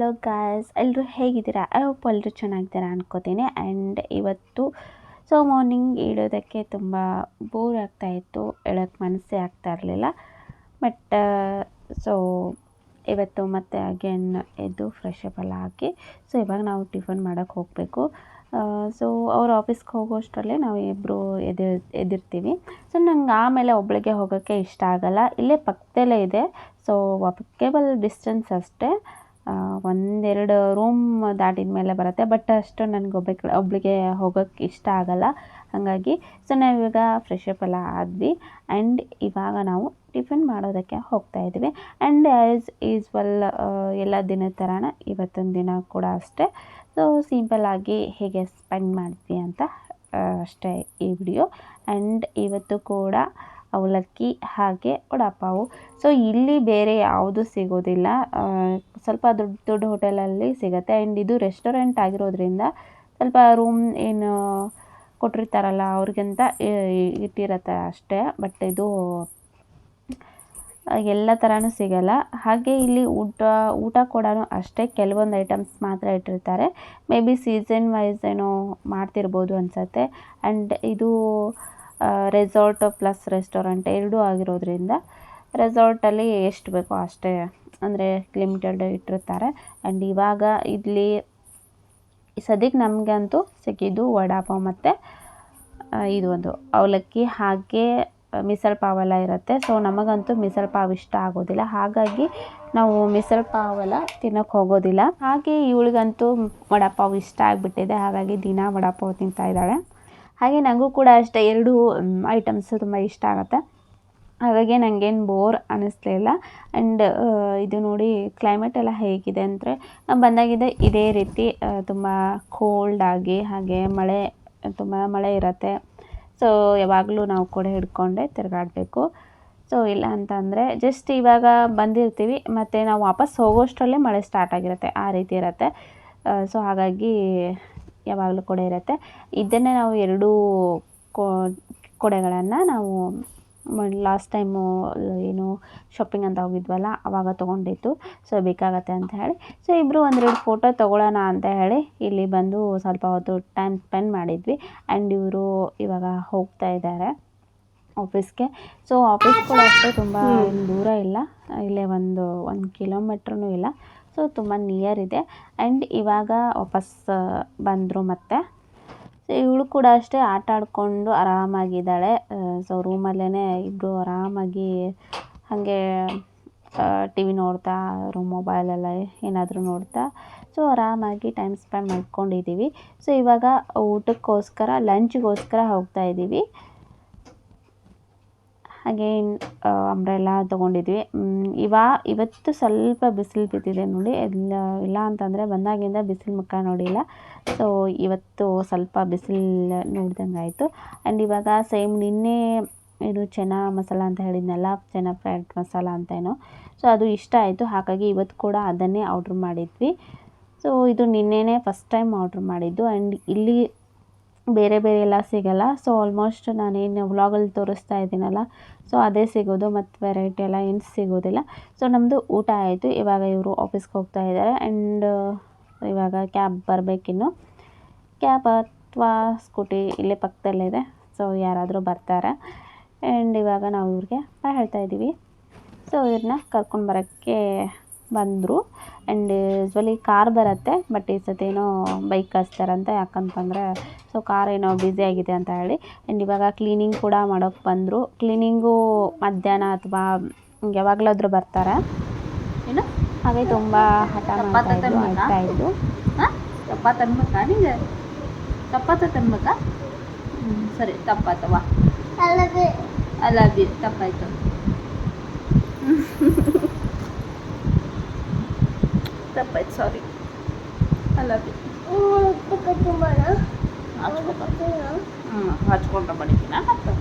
Hello guys ಎಲ್ಲರೂ ಹೇಗಿದ್ದೀರಾ? I hope ಎಲ್ಲರೂ ಚೆನ್ನಾಗಿದ್ದೀರಾ ಅನ್ಕೋತೀನಿ. ಆ್ಯಂಡ್ ಇವತ್ತು ಸೊ ಮಾರ್ನಿಂಗ್ ಇಡೋದಕ್ಕೆ ತುಂಬ ಬೋರ್ ಆಗ್ತಾಯಿತ್ತು ಹೇಳೋಕ್ಕೆ ಮನಸ್ಸೇ ಆಗ್ತಾ ಇರಲಿಲ್ಲ. ಬಟ್ ಸೊ ಇವತ್ತು ಮತ್ತೆ ಅಗೇನ್ ಎದ್ದು ಫ್ರೆಶ್ ಅಪ್ ಎಲ್ಲ ಹಾಕಿ ಸೊ ಇವಾಗ ನಾವು ಟಿಫನ್ ಮಾಡೋಕ್ಕೆ ಹೋಗಬೇಕು. ಸೊ ಅವ್ರ ಆಫೀಸ್ಗೆ ಹೋಗೋಷ್ಟರಲ್ಲೇ ನಾವು ಇಬ್ಬರು ಎದ್ದು ಎದಿರ್ತೀವಿ. ಸೊ ನಂಗೆ ಆಮೇಲೆ ಒಬ್ಬಳಿಗೆ ಹೋಗೋಕ್ಕೆ ಇಷ್ಟ ಆಗಲ್ಲ. ಇಲ್ಲೇ ಪಕ್ಕದಲ್ಲೇ ಇದೆ. ಸೊ ವಾಕೇಬಲ್ ಡಿಸ್ಟೆನ್ಸ್ ಅಷ್ಟೇ. ಒಂದೆರಡು ರೂಮ್ ದಾಟಿದ ಮೇಲೆ ಬರುತ್ತೆ. ಬಟ್ ಅಷ್ಟು ನನಗೆ ಒಬ್ಬಕ್ಕೆ ಒಬ್ಬಳಿಗೆ ಹೋಗೋಕ್ಕೆ ಇಷ್ಟ ಆಗಲ್ಲ. ಹಾಗಾಗಿ ಸೊ ನಾವಿವಾಗ ಫ್ರೆಶ್ ಅಪ್ ಎಲ್ಲ ಆದ್ವಿ. ಆ್ಯಂಡ್ ಇವಾಗ ನಾವು ಟಿಫಿನ್ ಮಾಡೋದಕ್ಕೆ ಹೋಗ್ತಾ ಇದ್ದೀವಿ. ಆ್ಯಂಡ್ ಆ್ಯಸ್ ಯೂಸ್ವಲ್ ಎಲ್ಲ ದಿನದ ಥರನ ಇವತ್ತೊಂದು ದಿನ ಕೂಡ ಅಷ್ಟೇ. ಸೊ ಸಿಂಪಲ್ಲಾಗಿ ಹೇಗೆ ಸ್ಪೆಂಡ್ ಮಾಡ್ತೀವಿ ಅಂತ ಅಷ್ಟೇ ಈ ವಿಡಿಯೋ ಆ್ಯಂಡ್ ಇವತ್ತು ಕೂಡ ಅವಲಕ್ಕಿ ಹಾಗೆ ವಡಾಪಾವು. ಸೊ ಇಲ್ಲಿ ಬೇರೆ ಯಾವುದು ಸಿಗೋದಿಲ್ಲ. ಸ್ವಲ್ಪ ದೊಡ್ಡ ದೊಡ್ಡ ಹೋಟೆಲಲ್ಲಿ ಸಿಗುತ್ತೆ. ಆ್ಯಂಡ್ ಇದು ರೆಸ್ಟೋರೆಂಟ್ ಆಗಿರೋದ್ರಿಂದ ಸ್ವಲ್ಪ ರೂಮ್ ಏನು ಕೊಟ್ಟಿರ್ತಾರಲ್ಲ, ಅವ್ರಿಗಿಂತ ಇಟ್ಟಿರತ್ತೆ ಅಷ್ಟೇ. ಬಟ್ ಇದು ಎಲ್ಲ ಥರನೂ ಸಿಗಲ್ಲ. ಹಾಗೆ ಇಲ್ಲಿ ಊಟ ಊಟ ಕೂಡ ಅಷ್ಟೇ. ಕೆಲವೊಂದು ಐಟಮ್ಸ್ ಮಾತ್ರ ಇಟ್ಟಿರ್ತಾರೆ. ಮೇ ಬಿ ಸೀಸನ್ ವೈಸ್ ಏನೋ ಮಾಡ್ತಿರ್ಬೋದು ಅನಿಸತ್ತೆ. ಆ್ಯಂಡ್ ಇದು ರೆಸಾರ್ಟ್ ಪ್ಲಸ್ ರೆಸ್ಟೋರೆಂಟ್ ಎರಡೂ ಆಗಿರೋದ್ರಿಂದ ರೆಸಾರ್ಟಲ್ಲಿ ಎಷ್ಟು ಬೇಕೋ ಅಷ್ಟೇ, ಅಂದರೆ ಲಿಮಿಟೆಡ್ ಇಟ್ಟಿರ್ತಾರೆ. ಆ್ಯಂಡ್ ಇವಾಗ ಇಲ್ಲಿ ಸದ್ಯಕ್ಕೆ ನಮಗಂತೂ ಸಿಕ್ಕಿದ್ದು ವಡಾಪಾವ್ ಮತ್ತು ಇದು ಒಂದು ಅವಲಕ್ಕಿ. ಹಾಗೆ ಮಿಸಲ್ ಪಾವೆಲ್ಲ ಇರುತ್ತೆ. ಸೊ ನಮಗಂತೂ ಮಿಸಲ್ ಪಾವ್ ಇಷ್ಟ ಆಗೋದಿಲ್ಲ. ಹಾಗಾಗಿ ನಾವು ಮಿಸಲ್ ಪಾವೆಲ್ಲ ತಿನ್ನೋಕ್ಕೆ ಹೋಗೋದಿಲ್ಲ. ಹಾಗೆ ಇವಳಿಗಂತೂ ವಡಾಪಾವ್ ಇಷ್ಟ ಆಗಿಬಿಟ್ಟಿದೆ. ಹಾಗಾಗಿ ದಿನ ವಡಾಪಾವ್ ತಿಂತಾ ಇದ್ದಾಳೆ. ಹಾಗೆ ನನಗೂ ಕೂಡ ಅಷ್ಟೇ ಎರಡೂ ಐಟಮ್ಸ್ ತುಂಬ ಇಷ್ಟ ಆಗುತ್ತೆ. ಹಾಗಾಗಿ ನನಗೇನು ಬೋರ್ ಅನ್ನಿಸ್ಲಿಲ್ಲ ಆ್ಯಂಡ್ ಇದು ನೋಡಿ ಕ್ಲೈಮೇಟ್ ಎಲ್ಲ ಹೇಗಿದೆ ಅಂದರೆ ಬಂದಾಗಿದೆ ಇದೇ ರೀತಿ ತುಂಬ ಆಗಿ, ಹಾಗೆ ಮಳೆ, ತುಂಬ ಮಳೆ ಇರುತ್ತೆ. ಸೊ ಯಾವಾಗಲೂ ನಾವು ಕೂಡ ಹಿಡ್ಕೊಂಡೆ ತಿರುಗಾಡಬೇಕು. ಸೊ ಇಲ್ಲ ಅಂತಂದರೆ ಜಸ್ಟ್ ಇವಾಗ ಬಂದಿರ್ತೀವಿ, ಮತ್ತು ನಾವು ವಾಪಸ್ ಹೋಗೋಷ್ಟರಲ್ಲೇ ಮಳೆ ಸ್ಟಾರ್ಟ್ ಆಗಿರುತ್ತೆ, ಆ ರೀತಿ ಇರುತ್ತೆ. ಸೊ ಹಾಗಾಗಿ ಯಾವಾಗಲೂ ಕೊಡೆ ಇರುತ್ತೆ. ಇದನ್ನೇ ನಾವು ಎರಡೂ ಕೊಡೆಗಳನ್ನು ನಾವು ಲಾಸ್ಟ್ ಟೈಮು ಏನು ಶಾಪಿಂಗ್ ಅಂತ ಹೋಗಿದ್ವಲ್ಲ ಆವಾಗ ತೊಗೊಂಡಿತ್ತು ಸೊ ಬೇಕಾಗತ್ತೆ ಅಂತ ಹೇಳಿ. ಸೊ ಇಬ್ಬರು ಒಂದೆರಡು ಫೋಟೋ ತೊಗೊಳ್ಳೋಣ ಅಂತ ಹೇಳಿ ಇಲ್ಲಿ ಬಂದು ಸ್ವಲ್ಪ ಹೊತ್ತು ಟೈಮ್ ಸ್ಪೆಂಡ್ ಮಾಡಿದ್ವಿ. ಆ್ಯಂಡ್ ಇವರು ಇವಾಗ ಹೋಗ್ತಾ ಇದ್ದಾರೆ ಆಫೀಸ್ಗೆ ಸೊ ಆಫೀಸ್ ಕೂಡ ಅಷ್ಟೇ ತುಂಬ ದೂರ ಇಲ್ಲ. ಇಲ್ಲೇ ಒಂದು ಒಂದು ಕಿಲೋಮೀಟ್ರೂ ಇಲ್ಲ. ಸೊ ತುಂಬ ನಿಯರ್ ಇದೆ. ಆ್ಯಂಡ್ ಇವಾಗ ವಾಪಸ್ ಬಂದರು ಮತ್ತೆ. ಸೊ ಇವಳು ಕೂಡ ಅಷ್ಟೇ ಆಟ ಆಡಿಕೊಂಡು ಆರಾಮಾಗಿದ್ದಾಳೆ. ಸೊ ರೂಮಲ್ಲೇ ಇಬ್ಬರು ಆರಾಮಾಗಿ ಹಾಗೆ ಟಿ ವಿ ನೋಡ್ತಾ ಮೊಬೈಲೆಲ್ಲ ಏನಾದರೂ ನೋಡ್ತಾ ಸೊ ಆರಾಮಾಗಿ ಟೈಮ್ ಸ್ಪೆಂಡ್ ಮಾಡ್ಕೊಂಡಿದ್ದೀವಿ ಸೊ ಇವಾಗ ಊಟಕ್ಕೋಸ್ಕರ ಲಂಚ್ಗೋಸ್ಕರ ಹೋಗ್ತಾ ಇದ್ದೀವಿ ಹಾಗೆ ಅಂಬ್ರೆಲ್ಲ ತೊಗೊಂಡಿದ್ವಿ. ಇವಾ, ಇವತ್ತು ಸ್ವಲ್ಪ ಬಿಸಿಲು ಬಿದ್ದಿದೆ ನೋಡಿ. ಇಲ್ಲ ಇಲ್ಲ ಅಂತಂದರೆ ಬಂದಾಗಿಂದ ಬಿಸಿಲು ಮುಖ ನೋಡಿಲ್ಲ. ಸೊ ಇವತ್ತು ಸ್ವಲ್ಪ ಬಿಸಿಲು ನೋಡ್ದಂಗೆ ಆಯಿತು. ಆ್ಯಂಡ್ ಇವಾಗ ಸೇಮ್ ನಿನ್ನೆ ಇದು ಚೆನ್ನ ಮಸಾಲ ಅಂತ ಹೇಳಿದ್ನಲ್ಲ ಚೆನ್ನ ಫ್ರೈಡ್ ಮಸಾಲ ಅಂತ ಏನೋ. ಸೊ ಅದು ಇಷ್ಟ ಆಯಿತು. ಹಾಗಾಗಿ ಇವತ್ತು ಕೂಡ ಅದನ್ನೇ ಆರ್ಡ್ರ್ ಮಾಡಿದ್ವಿ. ಸೊ ಇದು ನಿನ್ನೆನೇ ಫಸ್ಟ್ ಟೈಮ್ ಆರ್ಡ್ರ್ ಮಾಡಿದ್ದು. ಆ್ಯಂಡ್ ಇಲ್ಲಿ ಬೇರೆ ಬೇರೆ ಎಲ್ಲ ಸಿಗೋಲ್ಲ. ಸೊ ಆಲ್ಮೋಸ್ಟ್ ನಾನೇನು ವ್ಲಾಗಲ್ಲಿ ತೋರಿಸ್ತಾ ಇದ್ದೀನಲ್ಲ ಸೊ ಅದೇ ಸಿಗೋದು ಮತ್ತು ವೆರೈಟಿ ಎಲ್ಲ ಏನು ಸಿಗೋದಿಲ್ಲ. ಸೊ ನಮ್ಮದು ಊಟ ಆಯಿತು. ಇವಾಗ ಇವರು ಆಫೀಸ್ಗೆ ಹೋಗ್ತಾ ಇದ್ದಾರೆ. ಆ್ಯಂಡ್ ಇವಾಗ ಕ್ಯಾಬ್ ಬರಬೇಕಿನ್ನು. ಕ್ಯಾಬ್ ಅಥವಾ ಸ್ಕೂಟಿ ಇಲ್ಲೇ ಪಕ್ಕದಲ್ಲಿದೆ ಸೊ ಯಾರಾದರೂ ಬರ್ತಾರೆ. ಆ್ಯಂಡ್ ಇವಾಗ ನಾವು ಇವ್ರಿಗೆ ಹೇಳ್ತಾ ಇದ್ದೀವಿ. ಸೊ ಇವ್ರನ್ನ ಕರ್ಕೊಂಡು ಬರೋಕ್ಕೆ ಬಂದರು. ಆ್ಯಂಡ್ ಯೂಸ್ವಲಿ ಕಾರ್ ಬರುತ್ತೆ ಬಟ್ ಈ ಸತಿ ಏನೋ ಬೈಕ್ ಕಳಿಸ್ತಾರಂತೆ ಯಾಕಂತಂದರೆ ಸೊ ಕಾರ್ ಏನೋ ಬ್ಯುಸಿ ಆಗಿದೆ ಅಂತ ಹೇಳಿ. ಆ್ಯಂಡ್ ಇವಾಗ ಕ್ಲೀನಿಂಗ್ ಕೂಡ ಮಾಡೋಕ್ಕೆ ಬಂದರು. ಕ್ಲೀನಿಂಗು ಮಧ್ಯಾಹ್ನ ಅಥವಾ ಯಾವಾಗಲಾದರೂ ಬರ್ತಾರೆ. ಏನು? ಹಾಗೆ ತುಂಬ ಹಠ ಮಾಡ್ತಾ ಇದ್ರು ಅನ್ಬೇಕಾ ನಿಂಗೆ? ಚಪಾತ ತನ್ಬೇಕಾ ಹ್ಞೂ ಸರಿ ತಪ್ಪಾತವ ಅಲ್ಲ ಬಿ ತಪ್ಪಾಯ್ತು. ತಪ್ಪಾಯ್ತು ಸಾರಿ ಅಲ್ಲ ಬಿ ಹ್ಞೂ ಹಚ್ಕೊಂಡ್ರೆ ಬಡಿತೀನ ಮತ್ತು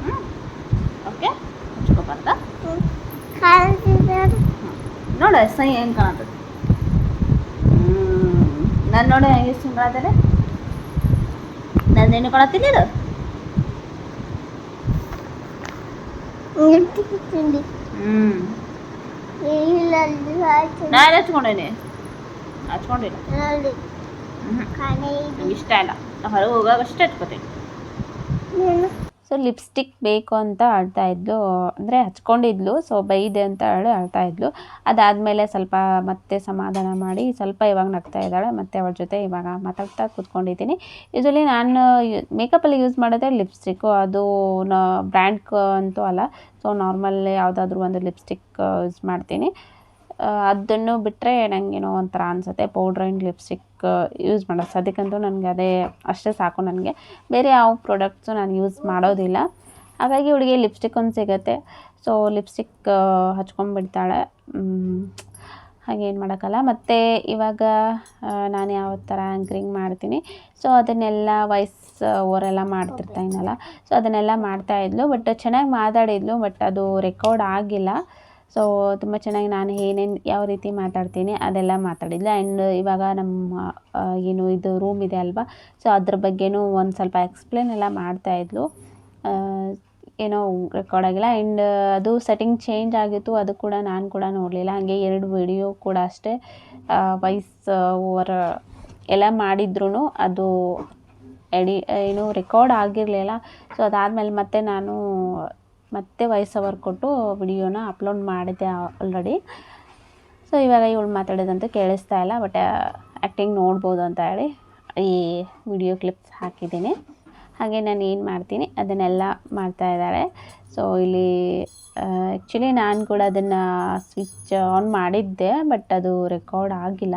ಹ್ಞೂ ಓಕೆ ಹಚ್ಕೊಬಾರ್ದಾ ನೋಡ ಸೈ ಹೆಂಗೆ ಕಾಣತದೆ ಹ್ಞೂ ನಾನು ನೋಡಿ ಹೆಂಗೆ ಎಷ್ಟು ಕಾಣತ್ತದೆ ನಂದೇನು ಕಾಣತ್ತೀನಿ ಇದು ಹ್ಞೂ ನಾನು ಹಚ್ಕೊಂಡೇನೆ. ಹಚ್ಕೊಂಡಿಲ್ಲ ಇಷ್ಟ ಇಲ್ಲ. ಹೊರಗೆ ಹೋಗಾಗ ಅಷ್ಟೇ ಹಚ್ಕೋತೀನಿ. ಸೊ ಲಿಪ್ಸ್ಟಿಕ್ ಬೇಕು ಅಂತ ಅಳ್ತಾ ಇದ್ಲು. ಅಂದರೆ ಹಚ್ಕೊಂಡಿದ್ಲು. ಸೊ ಬೈದೆ ಅಂತ ಹೇಳಿ ಅಳ್ತಾ ಇದ್ಲು. ಅದಾದಮೇಲೆ ಸ್ವಲ್ಪ ಮತ್ತೆ ಸಮಾಧಾನ ಮಾಡಿ ಸ್ವಲ್ಪ ಇವಾಗ ನಗ್ತಾ ಇದ್ದಾಳೆ. ಮತ್ತು ಅವಳ ಜೊತೆ ಇವಾಗ ಮಾತಾಡ್ತಾ ಕೂತ್ಕೊಂಡಿದ್ದೀನಿ. ಯೂಶಲಿ ನಾನು ಮೇಕಪ್ಪಲ್ಲಿ ಯೂಸ್ ಮಾಡೋದೇ ಲಿಪ್ಸ್ಟಿಕ್ಕು ಅದು ಬ್ರ್ಯಾಂಡ್ ಅಂತೂ ಅಲ್ಲ. ಸೊ ನಾರ್ಮಲ್ ಯಾವುದಾದ್ರೂ ಒಂದು ಲಿಪ್ಸ್ಟಿಕ್ ಯೂಸ್ ಮಾಡ್ತೀನಿ. ಅದನ್ನು ಬಿಟ್ಟರೆ ನನಗೇನೋ ಒಂಥರ ಅನಿಸುತ್ತೆ. ಪೌಡ್ರ್ ಆ್ಯಂಡ್ ಲಿಪ್ಸ್ಟಿಕ್ ಯೂಸ್ ಮಾಡೋದು. ಸದ್ಯಕ್ಕಂತೂ ನನಗೆ ಅದೇ ಅಷ್ಟೇ ಸಾಕು ನನಗೆ. ಬೇರೆ ಯಾವ ಪ್ರಾಡಕ್ಟ್ಸು ನಾನು ಯೂಸ್ ಮಾಡೋದಿಲ್ಲ. ಹಾಗಾಗಿ ಹುಡುಗಿ ಲಿಪ್ಸ್ಟಿಕ್ ಒಂದು ಸಿಗುತ್ತೆ. ಸೊ ಲಿಪ್ಸ್ಟಿಕ್ ಹಚ್ಕೊಂಡ್ಬಿಡ್ತಾಳೆ. ಹಾಗೇನು ಮಾಡೋಕ್ಕಲ್ಲ. ಮತ್ತು ಇವಾಗ ನಾನು ಯಾವ ಥರ ಆ್ಯಂಕ್ರಿಂಗ್ ಮಾಡ್ತೀನಿ. ಸೊ ಅದನ್ನೆಲ್ಲ ವಾಯ್ಸ್ ಓರೆಲ್ಲ ಮಾಡ್ತಿರ್ತಾಯಿನಲ್ಲ ಸೊ ಅದನ್ನೆಲ್ಲ ಮಾಡ್ತಾಯಿದ್ಲು ಬಟ್ ಚೆನ್ನಾಗಿ ಮಾತಾಡಿದ್ಲು. ಬಟ್ ಅದು ರೆಕಾರ್ಡ್ ಆಗಿಲ್ಲ. ಸೊ ತುಂಬ ಚೆನ್ನಾಗಿ ನಾನು ಏನೇನು ಯಾವ ರೀತಿ ಮಾತಾಡ್ತೀನಿ ಅದೆಲ್ಲ ಮಾತಾಡಿದ್ಲು. ಆ್ಯಂಡ್ ಇವಾಗ ನಮ್ಮ ಏನು ಇದು ರೂಮ್ ಇದೆ ಅಲ್ವಾ? ಸೊ ಅದ್ರ ಬಗ್ಗೆನೂ ಒಂದು ಸ್ವಲ್ಪ ಎಕ್ಸ್ಪ್ಲೇನ್ ಎಲ್ಲ ಮಾಡ್ತಾಯಿದ್ಲು ಏನೋ ರೆಕಾರ್ಡ್ ಆಗಿಲ್ಲ. ಆ್ಯಂಡ್ ಅದು ಸೆಟ್ಟಿಂಗ್ ಚೇಂಜ್ ಆಗಿತ್ತು, ಅದು ಕೂಡ ನಾನು ಕೂಡ ನೋಡಲಿಲ್ಲ. ಹಾಗೆ ಎರಡು ವಿಡಿಯೋ ಕೂಡ ಅಷ್ಟೇ ವಾಯ್ಸ್ ಓವರ್ ಎಲ್ಲ ಮಾಡಿದ್ರು ಅದು ಎಡಿ, ಏನು ರೆಕಾರ್ಡ್ ಆಗಿರಲಿಲ್ಲ. ಸೊ ಅದಾದಮೇಲೆ ಮತ್ತೆ ನಾನು ಮತ್ತೆ ವಾಯ್ಸ್ ಓವರ್ ಕೊಟ್ಟು ವಿಡಿಯೋನ ಅಪ್ಲೋಡ್ ಮಾಡಿದ್ದೆ ಆಲ್ರೆಡಿ ಸೊ ಇವಾಗ ಇವಳು ಮಾತಾಡೋದಂತೂ ಕೇಳಿಸ್ತಾ ಇಲ್ಲ ಬಟ್ ಆ್ಯಕ್ಟಿಂಗ್ ನೋಡ್ಬೋದು ಅಂತ ಹೇಳಿ ಈ ವಿಡಿಯೋ ಕ್ಲಿಪ್ಸ್ ಹಾಕಿದ್ದೀನಿ. ಹಾಗೆ ನಾನು ಏನು ಮಾಡ್ತೀನಿ, ಅದನ್ನೆಲ್ಲ ಮಾಡ್ತಾ ಇದ್ದಾಳೆ ಸೊ ಇಲ್ಲಿ ಆ್ಯಕ್ಚುಲಿ ನಾನು ಕೂಡ ಅದನ್ನು ಸ್ವಿಚ್ ಆನ್ ಮಾಡಿದ್ದೆ ಬಟ್ ಅದು ರೆಕಾರ್ಡ್ ಆಗಿಲ್ಲ.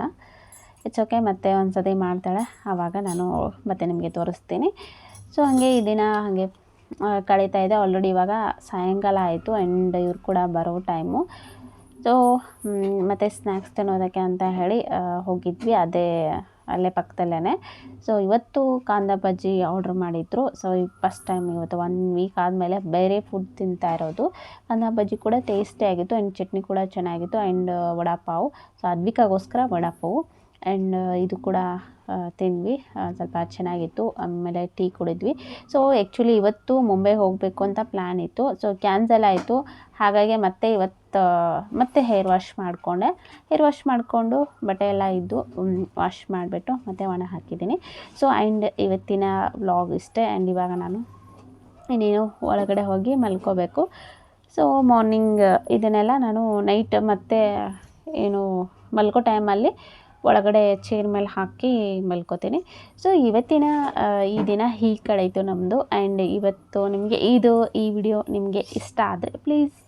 ಇಟ್ಸ್ ಓಕೆ ಮತ್ತೆ ಒಂದು ಸತಿ ಮಾಡ್ತಾಳೆ, ಆವಾಗ ನಾನು ಮತ್ತೆ ನಿಮಗೆ ತೋರಿಸ್ತೀನಿ. ಸೊ ಹಾಗೆ ಈ ದಿನ ಹಾಗೆ ಕಳೀತಾ ಇದೆ. ಆಲ್ರೆಡಿ ಇವಾಗ ಸಾಯಂಕಾಲ ಆಯಿತು ಆ್ಯಂಡ್ ಇವ್ರು ಕೂಡ ಬರೋ ಟೈಮು ಸೊ ಮತ್ತು ಸ್ನ್ಯಾಕ್ಸ್ ತಿನ್ನೋದಕ್ಕೆ ಅಂತ ಹೇಳಿ ಹೋಗಿದ್ವಿ ಅದೇ ಅಲ್ಲೇ ಪಕ್ಕದಲ್ಲೇ ಸೊ ಇವತ್ತು ಕಾಂದ ಬಜ್ಜಿ ಆರ್ಡ್ರ್ ಮಾಡಿದ್ರು. ಸೊ ಫಸ್ಟ್ ಟೈಮ್ ಇವತ್ತು ಒನ್ ವೀಕ್ ಆದಮೇಲೆ ಬೇರೆ ಫುಡ್ ತಿಂತಾ ಇರೋದು. ಕಾಂದ ಬಜ್ಜಿ ಕೂಡ ಟೇಸ್ಟಿ ಆಗಿತ್ತು ಆ್ಯಂಡ್ ಚಟ್ನಿ ಕೂಡ ಚೆನ್ನಾಗಿತ್ತು ಆ್ಯಂಡ್ ವಡಾಪಾವು. ಸೊ ಅದ್ವಿಕಾಗೋಸ್ಕರ ವಡಾಪಾವು. ಆ್ಯಂಡ್ ಇದು ಕೂಡ ತಿಂದ್ವಿ. ಸ್ವಲ್ಪ ಚೆನ್ನಾಗಿತ್ತು. ಆಮೇಲೆ ಟೀ ಕುಡಿದ್ವಿ. ಸೊ ಆ್ಯಕ್ಚುಲಿ ಇವತ್ತು ಮುಂಬೈ ಹೋಗಬೇಕು ಅಂತ ಪ್ಲ್ಯಾನ್ ಇತ್ತು. ಸೊ ಕ್ಯಾನ್ಸಲ್ ಆಯಿತು. ಹಾಗಾಗಿ ಮತ್ತೆ ಇವತ್ತು ಮತ್ತೆ ಹೇರ್ ವಾಶ್ ಮಾಡಿಕೊಂಡೆ. ಹೇರ್ ವಾಶ್ ಮಾಡಿಕೊಂಡು ಬಟ್ಟೆ ಎಲ್ಲ ಇದ್ದು ವಾಶ್ ಮಾಡಿಬಿಟ್ಟು ಮತ್ತೆ ಒಣ ಹಾಕಿದ್ದೀನಿ. ಸೊ ಆ್ಯಂಡ್ ಇವತ್ತಿನ ವ್ಲಾಗ್ ಇಷ್ಟೇ. ಆ್ಯಂಡ್ ಇವಾಗ ನಾನು ಇನ್ನೇನು ಒಳಗಡೆ ಹೋಗಿ ಮಲ್ಕೋಬೇಕು. ಸೊ ಮಾರ್ನಿಂಗ್ ಇದನ್ನೆಲ್ಲ ನಾನು ನೈಟ್ ಮತ್ತೆ ಏನು ಮಲ್ಕೋ ಟೈಮಲ್ಲಿ ಒಳಗಡೆ ಚೇರ್ ಮೇಲೆ ಹಾಕಿ ಮಲ್ಕೋತೀನಿ. ಸೊ ಇವತ್ತಿನ ಈ ದಿನ ಹೀಗೆ ಕಳೀತು ನಮ್ಮದು ಆ್ಯಂಡ್ ಇವತ್ತು ನಿಮಗೆ ಇದು, ಈ ವಿಡಿಯೋ ನಿಮಗೆ ಇಷ್ಟ ಆದರೆ ಪ್ಲೀಸ್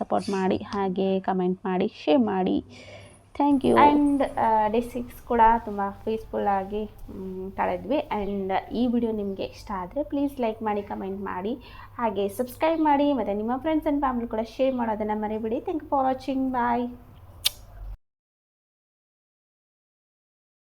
ಸಪೋರ್ಟ್ ಮಾಡಿ, ಹಾಗೆ ಕಮೆಂಟ್ ಮಾಡಿ ಶೇರ್ ಮಾಡಿ. Thank you and day six ಕೂಡ ತುಂಬ ಪೀಸ್ಫುಲ್ಲಾಗಿ ಕಳೆದ್ವಿ. ಆ್ಯಂಡ್ ಈ ವಿಡಿಯೋ ನಿಮಗೆ ಇಷ್ಟ ಆದರೆ ಪ್ಲೀಸ್ ಲೈಕ್ ಮಾಡಿ ಕಮೆಂಟ್ ಮಾಡಿ, ಹಾಗೆ ಸಬ್ಸ್ಕ್ರೈಬ್ ಮಾಡಿ, ಮತ್ತು ನಿಮ್ಮ ಫ್ರೆಂಡ್ಸ್ ಆ್ಯಂಡ್ ಫ್ಯಾಮಿಲಿ ಕೂಡ ಶೇರ್ ಮಾಡೋದನ್ನು ಮರಿಬಿಡಿ. Thank for watching bye